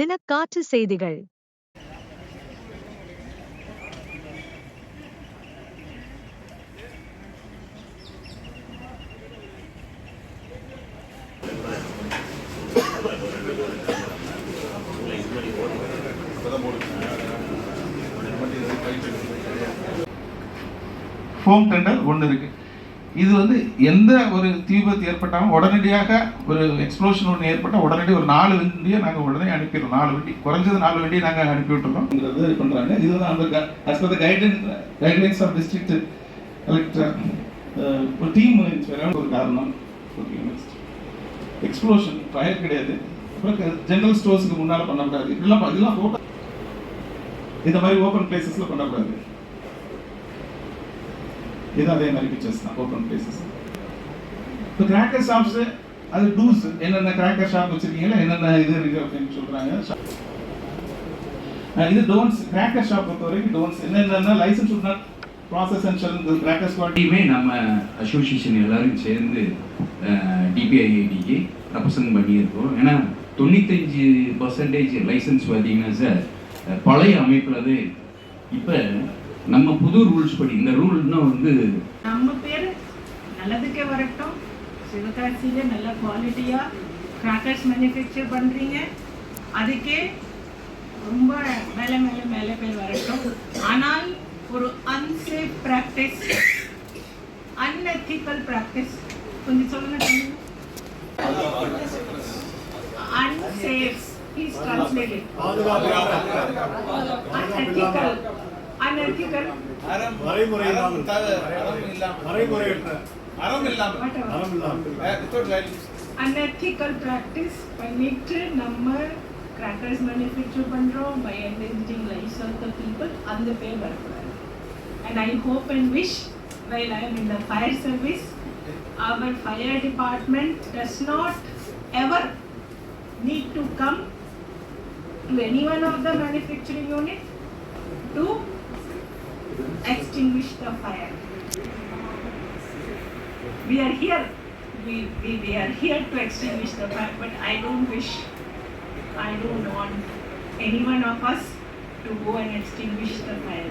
தினக்காற்று செய்திகள். Foam tender ஒன்று இருக்கு. இது வந்து எந்த ஒரு தீ விபத்து ஏற்பட்டாலும் உடனடியாக ஒரு எக்ஸ்ப்ளோஷன் ஒன்று ஏற்பட்டால் உடனடி ஒரு நாலு வண்டியை நாங்கள் உடனே அனுப்பிடுறோம். நாலு வண்டி. குறைஞ்சது நாலு வண்டியை நாங்கள் அனுப்பி விட்டுறோம்ங்கிறது பண்ணுறாங்க இது வந்து அந்த as per the guidance guidelines of district collector ஒரு டீம் ஒரு காரணம். எக்ஸ்ப்ளோஷன் ஃபயர் கிடையாது. அப்புறம் ஜென்ரல் ஸ்டோர்ஸுக்கு முன்னால் பண்ணக்கூடாது இதெல்லாம் இதெல்லாம் ஓப்பன் இந்த மாதிரி ஓப்பன் பிளேசஸில் பண்ணக்கூடாது இது அதே மாதிரி பிக்சர்ஸ் தான் ஓப்பன் இப்போ கிராக்கர் ஷாப்ஸ் அது டூஸ் என்னென்ன கிராக்கர் ஷாப் வச்சிருக்கீங்களா என்னென்ன இது இருக்கு அப்படின்னு சொல்றாங்க. இது டோன்ஸ் கிராக்கர் ஷாப் பொறுத்த வரைக்கும் டோன்ஸ் என்னென்ன license wood process and shell cracker ஸ்குவாட்டியுமே நம்ம அசோசியேஷன் எல்லாரும் சேர்ந்து டிபிஐஐடிக்கு ரெப்ரசன்ட் பண்ணியிருக்கோம் ஏன்னா தொண்ணூத்தஞ்சு பர்சன்டேஜ் லைசன்ஸ் பார்த்தீங்கன்னா சார் பழைய அமைப்பில் தான் இப்போ நம்ம புது ரூல்ஸ் படி இந்த ரூல்னா வந்து நம்ம பேர் நல்லதுக்கே வரட்டும். சிவகாசியில நல்ல குவாலிட்டியா கிராக்கர்ஸ் மேனுஃபேக்சர் பண்றீங்க. அதுக்கே ரொம்ப மேலே மேலே மேலே பேர் வரட்டும். ஆனால் ஒரு அன்சேஃப் ப்ராக்டிஸ் அன்எத்திக்கல் ப்ராக்டிஸ் கொஞ்சம் சொல்லுங்க unsafe please translate unethical unethical வரைமுறை இல்லாமல் வரைமுறையற்ற அறம் இல்லாம whatever அறம் இல்லாமல் unethical practice பண்ணிட்டு நம்ம கிராக்கர்ஸ் மேனுஃபேக்சர் பண்றோம் by endangering lifes of the people அந்த பேர் வரக்கூடாது and I hope and wish while I am in the fire service our fire department does not ever need to come to any one of the manufacturing unit to extinguish the fire. We are here, we, we, we are here to extinguish the fire, but I don't wish, I don't want any one of us to go and extinguish the fire.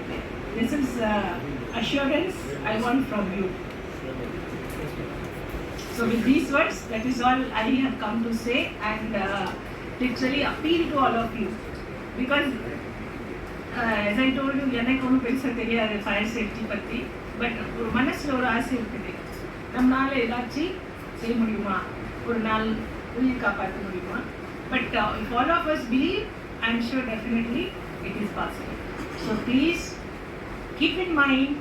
This is uh, assurance I want from you. So with these words, that is all I have come to say and uh, literally appeal to all of you. Because as I told you, எனக்கு ஒன்றும் பெருசாக தெரியாது fire safety பற்றி but ஒரு மனசில் ஒரு ஆசை இருக்குது நம்மளால ஏதாச்சும் செய்ய முடியுமா ஒரு நாள் உயிர் காப்பாற்ற முடியுமா but if all of us believe I am sure definitely it is possible so please keep in mind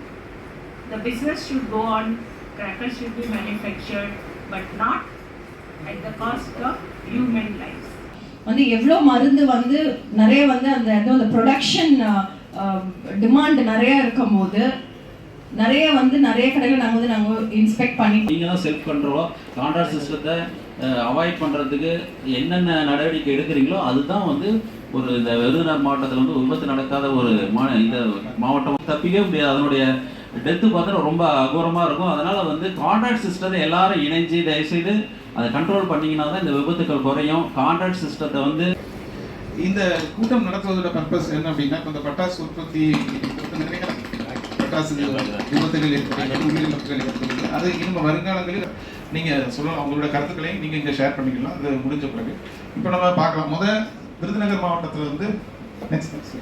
the business should go on, crackers should be manufactured, but not at the cost of human lives. வந்து எவ்வளோ மருந்து வந்து நிறைய வந்து அந்த ஏதோ அந்த production demand நிறைய இருக்கும் போது நிறைய வந்து நிறைய கடையில் நாங்கள் வந்து நாங்கள் இன்ஸ்பெக்ட் பண்ணி நீங்கள் தான் செல்ஃப் கண்ட்ரோலாக கான்ட்ராக்ட் சிஸ்டத்தை அவாய்ட் பண்ணுறதுக்கு என்னென்ன நடவடிக்கை எடுக்கிறீங்களோ அதுதான் வந்து ஒரு இந்த விருதுநகர் மாவட்டத்தில் வந்து விபத்து நடக்காத ஒரு மா இந்த மாவட்டம். தப்பிக்கவே முடியாது. அதனுடைய டெத்து பார்த்தா ரொம்ப அகோரமாக இருக்கும். அதனால் வந்து கான்ட்ராக்ட் சிஸ்டத்தை எல்லாரும் இணைஞ்சு தயவுசெய்து அதை கண்ட்ரோல் பண்ணிங்கன்னா தான் இந்த விபத்துக்கள் குறையும். கான்ட்ராக்ட் சிஸ்டத்தை வந்து இந்த கூட்டம் நடத்துவதோட பர்பஸ் என்ன அப்படின்னா இந்த பட்டாசு உற்பத்தி நிறைய பட்டாசு விபத்துகள் ஏற்படுகிறது அது இன்னும் வருங்காலங்களில் நீங்க சொல்லலாம் உங்களோட கருத்துக்களையும் நீங்க இங்க ஷேர் பண்ணிக்கலாம். அது முடிஞ்ச பிறகு. இப்போ நம்ம பார்க்கலாம். முத விருதுநகர் மாவட்டத்துல வந்து நெக்ஸ்ட் நெக்ஸ்ட்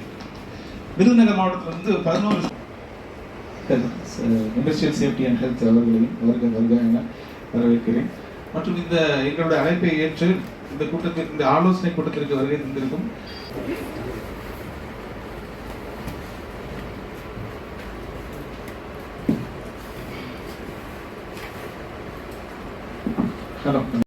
விருதுநகர் மாவட்டத்துல வந்து பதினோரு இண்டஸ்ட்ரியல் சேஃப்டி அண்ட் ஹெல்த் அவர்களையும் வருக வருக என வரவேற்கிறேன். மற்றும் இந்த எங்களுடைய அழைப்பை ஏற்று இந்த கூட்டத்திற்கு இந்த ஆலோசனை கூட்டத்திற்கு வருகை தந்திருக்கும். ஹலோ.